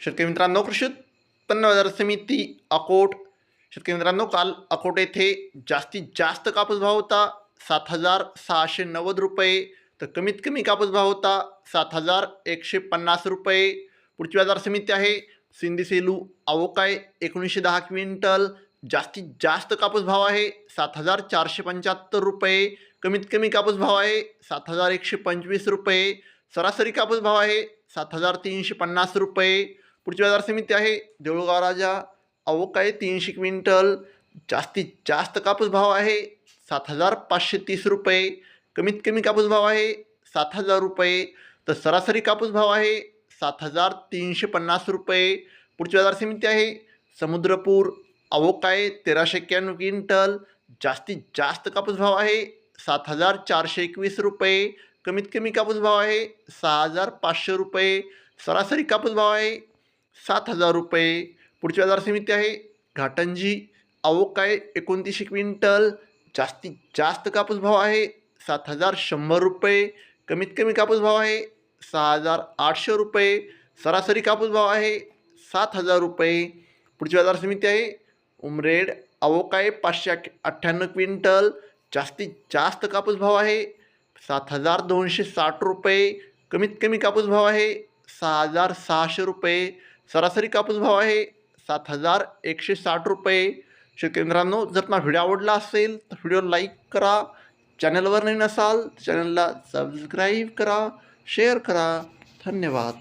शेतकरी मित्रांनो कृषी उत्पन्न बाजार समिती अकोट. शेतकरी मित्रांनो काल अकोट येथे जास्तीत जास्त कापूस भाव होता सात हजार सहाशे नव्वद रुपये. तर कमीत कमी कापूस भाव होता सात हजार एकशे पन्नास रुपये. पुढची बाजार समिती आहे सिंधी सेलू अवोकाय एकोणीसशे दहा क्विंटल. जास्तीत जास्त कापूस भाव आहे सात हजार चारशे पंच्याहत्तर रुपये. कमीत कमी कापूस भाव आहे सात हजार एकशे पंचवीस रुपये. सरासरी कापूस भाव आहे सात हजार तीनशे पन्नास रुपये. पुढची बाजार समिती आहे. देऊळगाव राजा अवोकाय तीनशे क्विंटल. जास्तीत जास्त कापूस भाव आहे सात हजार पाचशे तीस रुपये. कमीत कमी कापूस भाव आहे सात हजार रुपये. तर सरासरी कापूस भाव आहे सात हजार तीनशे पन्नास रुपये. पुढची बाजार समिती आहे समुद्रपूर. अवोकाय तेराशे एक्क्याण्णव क्विंटल. जास्तीत जास्त कापूस भाव आहे सात हजार चारशे एकवीस रुपये. कमीत कमी कापूस भाव आहे सहा हजार पाचशे रुपये. सरासरी कापूस भाव आहे सात हजार रुपये. पुढची बाजार समिती आहे. घाटंजी अवोकाय एकोणतीसशे क्विंटल. जास्तीत जास्त कापूस भाव आहे. सात हजार शंभर रुपये. कमीत कमी कापूस भाव आहे. सहा हजार आठशे रुपये. सरासरी कापूस भाव आहे. सात हजार रुपये. पुढची बाजार समिती आहे. उमरेड अवोकाय पाचशे अठ अठ्ठ्याण्णव क्विंटल. जास्तीत जास्त कापूस भाव आहे. सात हजार दोनशे साठ रुपये. कमीत कमी कापूस भाव आहे. सहा हजार सहाशे रुपये. सरासरी कापूस भाव आहे सात हजार एकशे साठ रुपये. शेतकरी मित्रांनो जर तुम्हाला व्हिडिओ आवडला असेल तर व्हिडिओ लाईक करा. चॅनलवर नवीन असाल तर चॅनलला सबस्क्राईब करा शेअर करा. धन्यवाद.